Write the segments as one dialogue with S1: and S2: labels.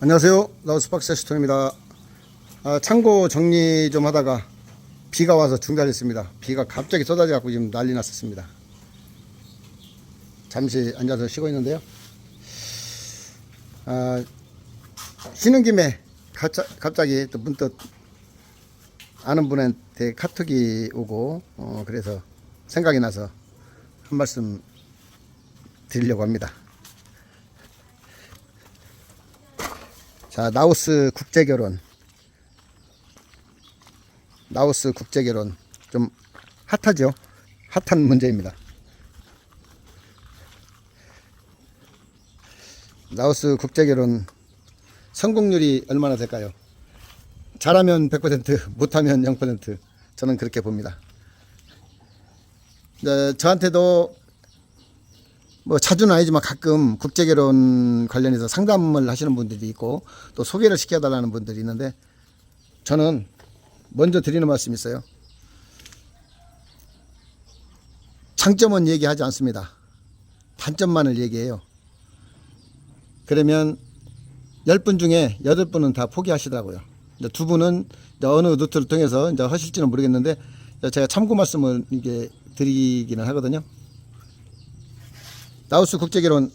S1: 안녕하세요. 라오스 박스 시톤입니다. 아, 창고 정리 좀 하다가 비가 와서 중단했습니다. 비가 갑자기 쏟아져 갖고 지금 난리 났었습니다. 잠시 앉아서 쉬고 있는데요. 아, 쉬는 김에 가짜, 갑자기 또 문득 아는 분한테 카톡이 오고 어, 그래서 생각이 나서 한 말씀 드리려고 합니다. 자, 나우스 국제결혼. 나우스 국제결혼. 좀 핫하죠? 핫한 문제입니다. 나우스 국제결혼 성공률이 얼마나 될까요? 잘하면 100%, 못하면 0%. 저는 그렇게 봅니다. 네, 저한테도 뭐 자주는 아니지만 가끔 국제 결혼 관련해서 상담을 하시는 분들이 있고 또 소개를 시켜달라는 분들이 있는데 저는 먼저 드리는 말씀이 있어요. 장점은 얘기하지 않습니다. 단점만을 얘기해요. 그러면 10분 중에 8분은 다 포기하시더라고요. 두 분은 어느 루트를 통해서 이제 하실지는 모르겠는데 제가 참고 말씀을 이게 드리기는 하거든요. 나우스 국제결혼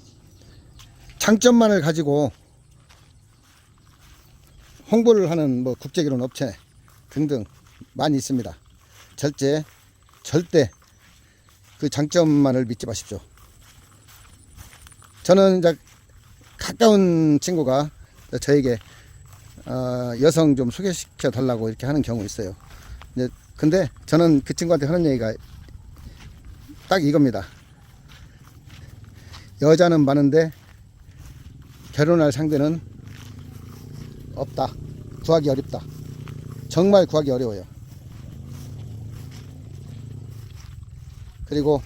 S1: 장점만을 가지고 홍보를 하는 뭐 국제결혼 업체 등등 많이 있습니다. 절대 절대 그 장점만을 믿지 마십시오. 저는 이제 가까운 친구가 저에게 어, 여성 좀 소개시켜 달라고 이렇게 하는 경우 있어요. 근데 저는 그 친구한테 하는 얘기가 딱 이겁니다. 여자는 많은데 결혼할 상대는 없다. 구하기 어렵다. 정말 구하기 어려워요. 그리고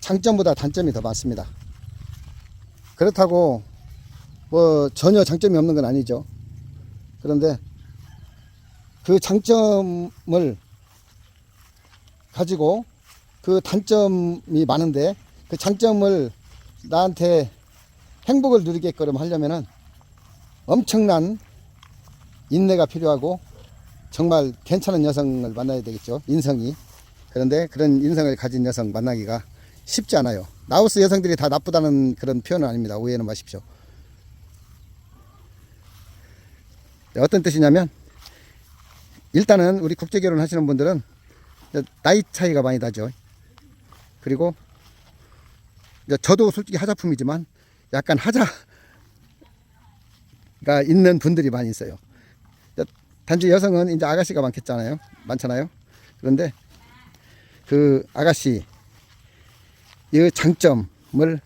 S1: 장점보다 단점이 더 많습니다. 그렇다고 뭐 전혀 장점이 없는 건 아니죠. 그런데 그 장점을 가지고 그 단점이 많은데 그 장점을 나한테 행복을 누리게끔 하려면은 엄청난 인내가 필요하고 정말 괜찮은 여성을 만나야 되겠죠. 인성이. 그런데 그런 인성을 가진 여성 만나기가 쉽지 않아요. 나우스 여성들이 다 나쁘다는 그런 표현은 아닙니다. 오해는 마십시오. 네, 어떤 뜻이냐면 일단은 우리 국제 결혼 하시는 분들은 나이 차이가 많이 나죠. 그리고 저도 솔직히 하자품이지만 약간 하자가 있는 분들이 많이 있어요. 단지 여성은 이제 아가씨가 많겠잖아요. 많잖아요. 그런데 그 아가씨 이 장점을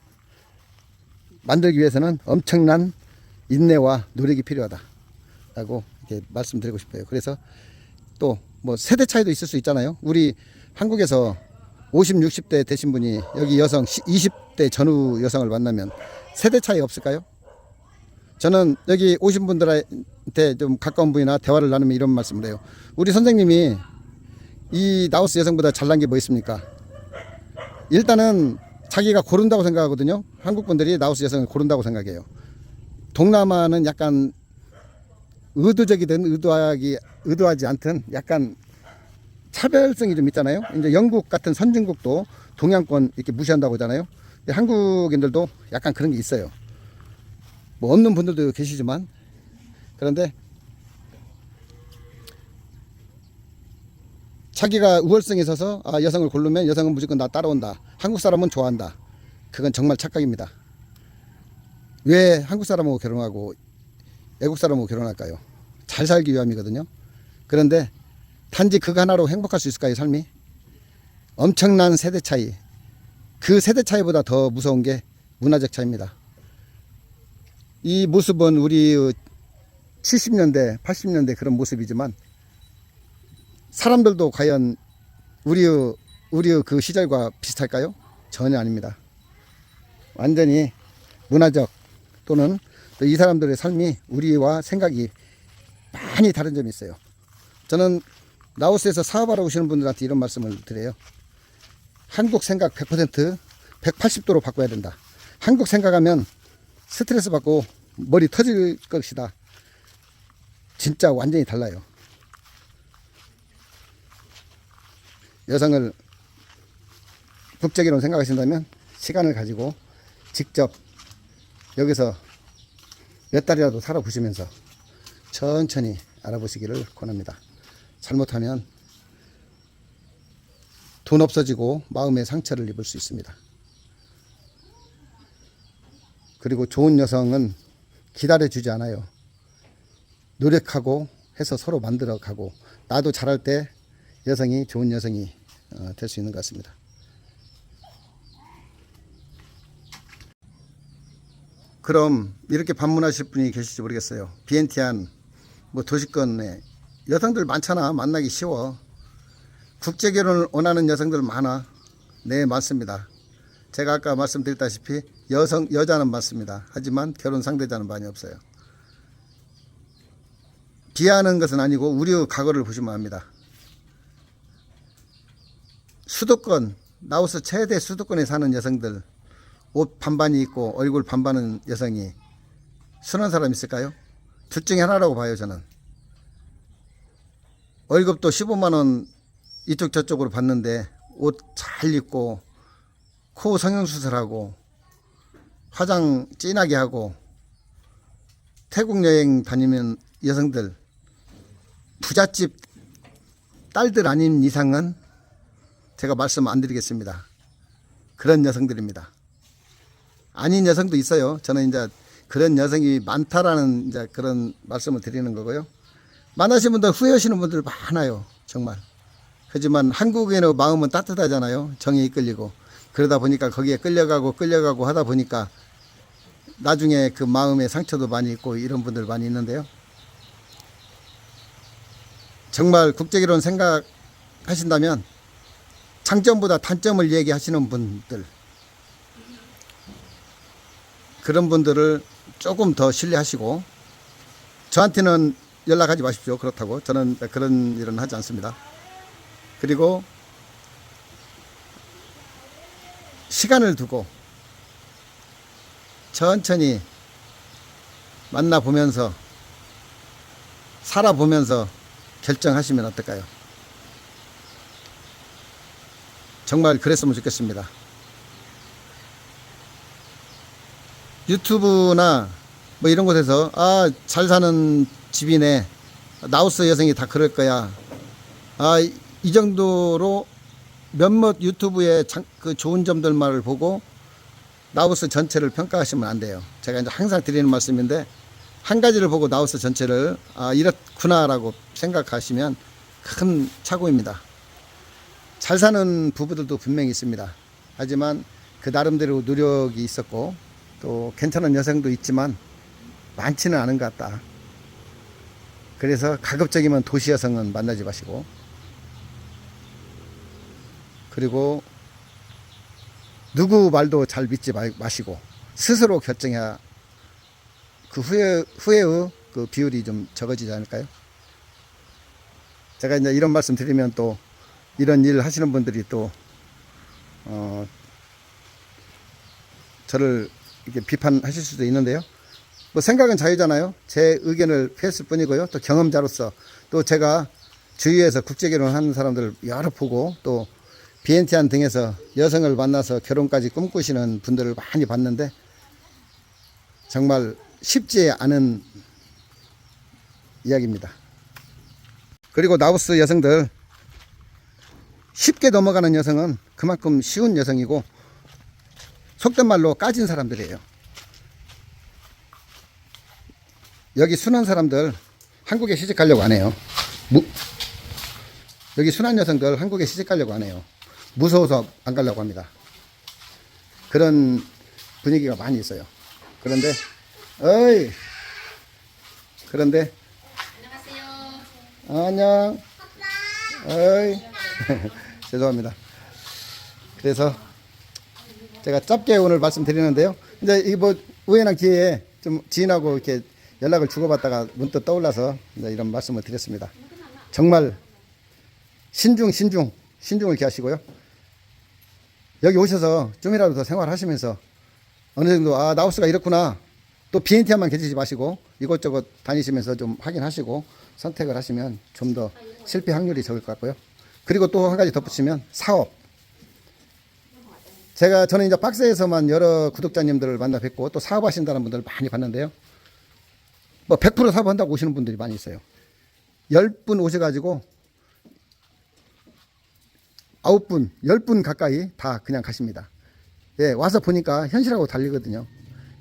S1: 만들기 위해서는 엄청난 인내와 노력이 필요하다라고 이렇게 말씀드리고 싶어요. 그래서 또 뭐 세대 차이도 있을 수 있잖아요. 우리 한국에서 50, 60대 되신 분이 여기 여성 20대 전후 여성을 만나면 세대 차이 없을까요? 저는 여기 오신 분들한테 좀 가까운 분이나 대화를 나누면 이런 말씀을 해요. 우리 선생님이 이 나우스 여성보다 잘난 게 뭐 있습니까? 일단은 자기가 고른다고 생각하거든요. 한국 분들이 나우스 여성을 고른다고 생각해요. 동남아는 약간 의도적이든 의도하기 의도하지 않든 약간 차별성이 좀 있잖아요. 이제 영국 같은 선진국도 동양권 이렇게 무시한다고 하잖아요. 한국인들도 약간 그런 게 있어요. 뭐 없는 분들도 계시지만 그런데 자기가 우월성에 있어서 아, 여성을 고르면 여성은 무조건 나 따라온다. 한국 사람은 좋아한다. 그건 정말 착각입니다. 왜 한국 사람하고 결혼하고 외국 사람하고 결혼할까요? 잘 살기 위함이거든요. 그런데 단지 그거 하나로 행복할 수 있을까요, 삶이? 엄청난 세대 차이. 그 세대 차이보다 더 무서운 게 문화적 차이입니다. 이 모습은 우리 70년대, 80년대 그런 모습이지만 사람들도 과연 우리의 우리의 그 시절과 비슷할까요? 전혀 아닙니다. 완전히 문화적 또는 또이 사람들의 삶이 우리와 생각이 많이 다른 점이 있어요. 저는 라오스에서 사업하러 오시는 분들한테 이런 말씀을 드려요. 한국 생각 100% 180도로 바꿔야 된다. 한국 생각하면 스트레스 받고 머리 터질 것이다. 진짜 완전히 달라요. 여성을 국적으로 생각하신다면 시간을 가지고 직접 여기서 몇 달이라도 살아보시면서 천천히 알아보시기를 권합니다. 잘못하면 돈 없어지고 마음의 상처를 입을 수 있습니다. 그리고 좋은 여성은 기다려주지 않아요. 노력하고 해서 서로 만들어 가고 나도 잘할 때 여성이 좋은 여성이 어, 될수 있는 것 같습니다. 그럼 이렇게 방문하실 분이 계실지 모르겠어요. 비엔티안 뭐 도시권에 여성들 많잖아. 만나기 쉬워. 국제 결혼을 원하는 여성들 많아. 네, 맞습니다. 제가 아까 말씀드렸다시피 여성 여자는 많습니다. 하지만 결혼 상대자는 많이 없어요. 비하하는 것은 아니고 우리 과거를 보시면 압니다. 수도권 라오스 최대 수도권에 사는 여성들 옷 반반이 있고 얼굴 반반은 여성이 순한 사람 있을까요? 둘 중에 하나라고 봐요 저는. 월급도 15만 원 이쪽 저쪽으로 받는데 옷 잘 입고 코 성형수술하고 화장 진하게 하고 태국 여행 다니면 여성들 부잣집 딸들 아닌 이상은 제가 말씀 안 드리겠습니다. 그런 여성들입니다. 아닌 여성도 있어요. 저는 이제 그런 여성이 많다라는 이제 그런 말씀을 드리는 거고요. 만나신 분들 후회하시는 분들 많아요. 정말. 하지만 한국인의 마음은 따뜻하잖아요. 정에 이끌리고. 그러다 보니까 거기에 끌려가고 끌려가고 하다 보니까 나중에 그 마음의 상처도 많이 있고 이런 분들 많이 있는데요. 정말 국제결혼 생각하신다면 장점보다 단점을 얘기하시는 분들 그런 분들을 조금 더 신뢰하시고 저한테는 연락하지 마십시오. 그렇다고 저는 그런 일은 하지 않습니다. 그리고 시간을 두고 천천히 만나보면서 살아보면서 결정하시면 어떨까요? 정말 그랬으면 좋겠습니다. 유튜브나 뭐 이런 곳에서 아 잘 사는 집이네 나우스 여성이 다 그럴 거야 아이 정도로 몇몇 유튜브의 장, 그 좋은 점들만을 보고 나우스 전체를 평가하시면 안 돼요. 제가 이제 항상 드리는 말씀인데 한 가지를 보고 나우스 전체를 아 이렇구나라고 생각하시면 큰 착오입니다. 잘 사는 부부들도 분명히 있습니다. 하지만 그 나름대로 노력이 있었고 또 괜찮은 여성도 있지만 많지는 않은 것 같다. 그래서 가급적이면 도시 여성은 만나지 마시고 그리고 누구 말도 잘 믿지 마- 마시고 스스로 결정해야 그 후에 후에의 그 비율이 좀 적어지지 않을까요? 제가 이제 이런 말씀 드리면 또 이런 일 하시는 분들이 또 어, 저를 이렇게 비판하실 수도 있는데요. 뭐 생각은 자유잖아요. 제 의견을 했을 뿐이고요. 또 경험자로서 또 제가 주위에서 국제 결혼하는 사람들을 여러 보고 또 비엔티안 등에서 여성을 만나서 결혼까지 꿈꾸시는 분들을 많이 봤는데 정말 쉽지 않은 이야기입니다. 그리고 나우스 여성들 쉽게 넘어가는 여성은 그만큼 쉬운 여성이고 속된 말로 까진 사람들이에요. 여기 순한 사람들 한국에 시집 가려고 안 해요. 무, 여기 순한 여성들 한국에 시집 가려고 안 해요. 무서워서 안 가려고 합니다. 그런 분위기가 많이 있어요. 그런데, 어이! 그런데,
S2: 안녕하세요.
S1: 아, 안녕. 어이. 죄송합니다. 그래서 제가 짧게 오늘 말씀드리는데요. 이제 이뭐 우연한 기회에 좀 지인하고 이렇게 연락을 주고받다가 문득 떠올라서 이런 말씀을 드렸습니다. 정말 신중, 신중, 신중을 기하시고요. 여기 오셔서 좀이라도 더 생활하시면서 어느 정도 아 나우스가 이렇구나 또 비엔티아만 계시지 마시고 이것저것 다니시면서 좀 확인하시고 선택을 하시면 좀 더 실패 확률이 적을 것 같고요. 그리고 또 한 가지 덧붙이면 사업. 제가 저는 이제 박스에서만 여러 구독자님들을 만나 뵙고 또 사업하신다는 분들을 많이 봤는데요. 뭐 100% 사업한다고 오시는 분들이 많이 있어요. 10분 오셔가지고 9분, 10분 가까이 다 그냥 가십니다. 예, 와서 보니까 현실하고 다르거든요.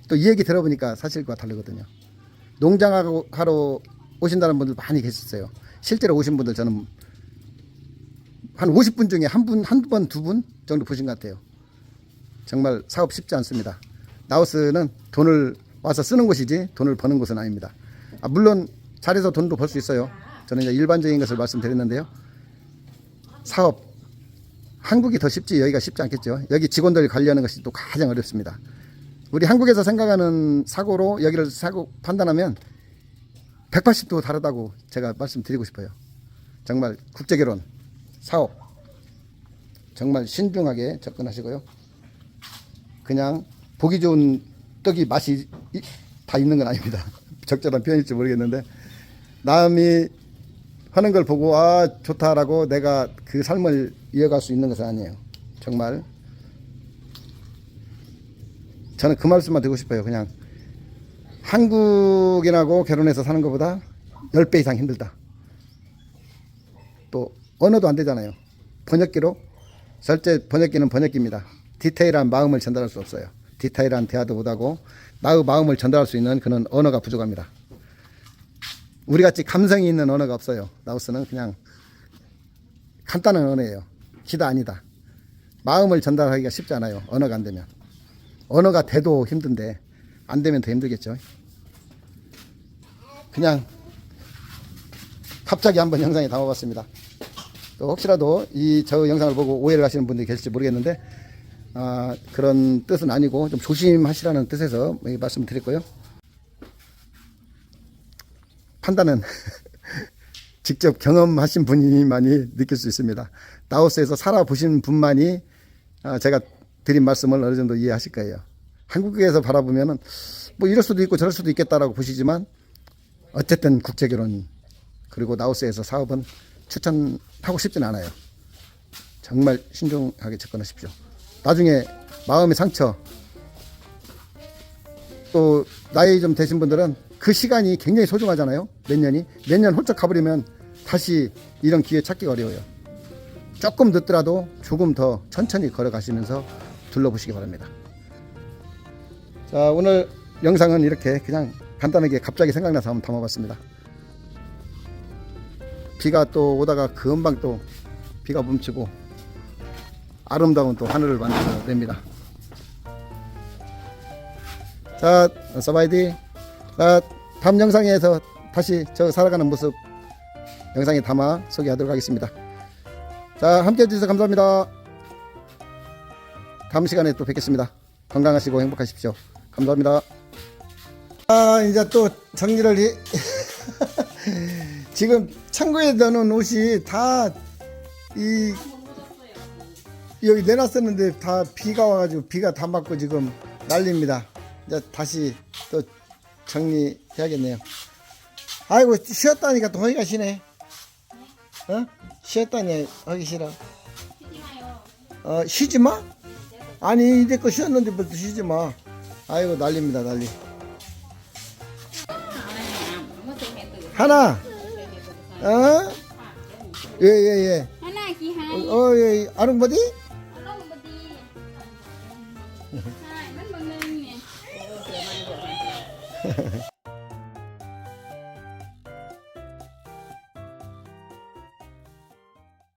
S1: 또 이 얘기 들어보니까 사실과 다르거든요. 농장하고 하러 오신다는 분들 많이 계셨어요. 실제로 오신 분들 저는 한 50분 중에 한 분, 한두 번, 두 분 정도 보신 것 같아요. 정말 사업 쉽지 않습니다. 라오스는 돈을 와서 쓰는 곳이지 돈을 버는 곳은 아닙니다. 아, 물론 잘해서 돈도 벌 수 있어요. 저는 이제 일반적인 것을 말씀드렸는데요. 사업 한국이 더 쉽지 여기가 쉽지 않겠죠. 여기 직원들 관리하는 것이 또 가장 어렵습니다. 우리 한국에서 생각하는 사고로 여기를 사고 판단하면 180도 다르다고 제가 말씀드리고 싶어요. 정말 국제 결혼, 사업 정말 신중하게 접근하시고요. 그냥 보기 좋은 떡이 맛이 이- 다 있는 건 아닙니다. 적절한 표현일지 모르겠는데 남이 하는 걸 보고 아 좋다라고 내가 그 삶을 이어갈 수 있는 것은 아니에요. 정말 저는 그 말씀만 드리고 싶어요. 그냥 한국인하고 결혼해서 사는 것보다 10배 이상 힘들다. 또 언어도 안 되잖아요. 번역기로 절대 번역기는 번역기입니다. 디테일한 마음을 전달할 수 없어요. 디테일한 대화도 못하고 나의 마음을 전달할 수 있는 그런 언어가 부족합니다. 우리 같이 감성이 있는 언어가 없어요. 라오스는 그냥 간단한 언어예요. 기다 아니다. 마음을 전달하기가 쉽지 않아요. 언어가 안 되면. 언어가 돼도 힘든데 안 되면 더 힘들겠죠. 그냥 갑자기 한번 영상에 담아봤습니다. 또 혹시라도 이 저 영상을 보고 오해를 하시는 분들이 계실지 모르겠는데 아, 그런 뜻은 아니고 좀 조심하시라는 뜻에서 이 말씀을 드렸고요. 판단은 직접 경험하신 분이만이 느낄 수 있습니다. 라오스에서 살아보신 분만이 아, 제가 드린 말씀을 어느 정도 이해하실 거예요. 한국에서 바라보면은 뭐 이럴 수도 있고 저럴 수도 있겠다라고 보시지만 어쨌든 국제 결혼 그리고 라오스에서 사업은 추천하고 싶진 않아요. 정말 신중하게 접근하십시오. 나중에 마음의 상처 또 나이 좀 되신 분들은 그 시간이 굉장히 소중하잖아요. 몇 년이 몇년 훌쩍 가버리면 다시 이런 기회 찾기 어려워요. 조금 늦더라도 조금 더 천천히 걸어가시면서 둘러보시기 바랍니다. 자 오늘 영상은 이렇게 그냥 간단하게 갑자기 생각나서 한번 담아봤습니다. 비가 또 오다가 금방 또 비가 멈추고 아름다운 또 하늘을 만들어냅니다. 자, 서바이디. 자, 다음 영상에서 다시 저 살아가는 모습 영상에 담아 소개하도록 하겠습니다. 자, 함께 해주셔서 감사합니다. 다음 시간에 또 뵙겠습니다. 건강하시고 행복하십시오. 감사합니다. 아, 이제 또 정리를 해. 지금 창고에 넣어놓은 옷이 다 이 여기 내놨었는데 다 비가 와가지고 비가 다 맞고 지금 난립니다. 이제 다시 또 정리해야겠네요. 아이고 쉬었다니까 또 허기가 쉬네. 어? 쉬었다니 하기 싫어. 어 쉬지 마? 아니 이제껏 쉬었는데 뭐또 쉬지 마. 아이고 난립니다 난리. 하나. 어? 예예 예.
S2: Hana ki hai.
S1: 어 예. 아롱 버디?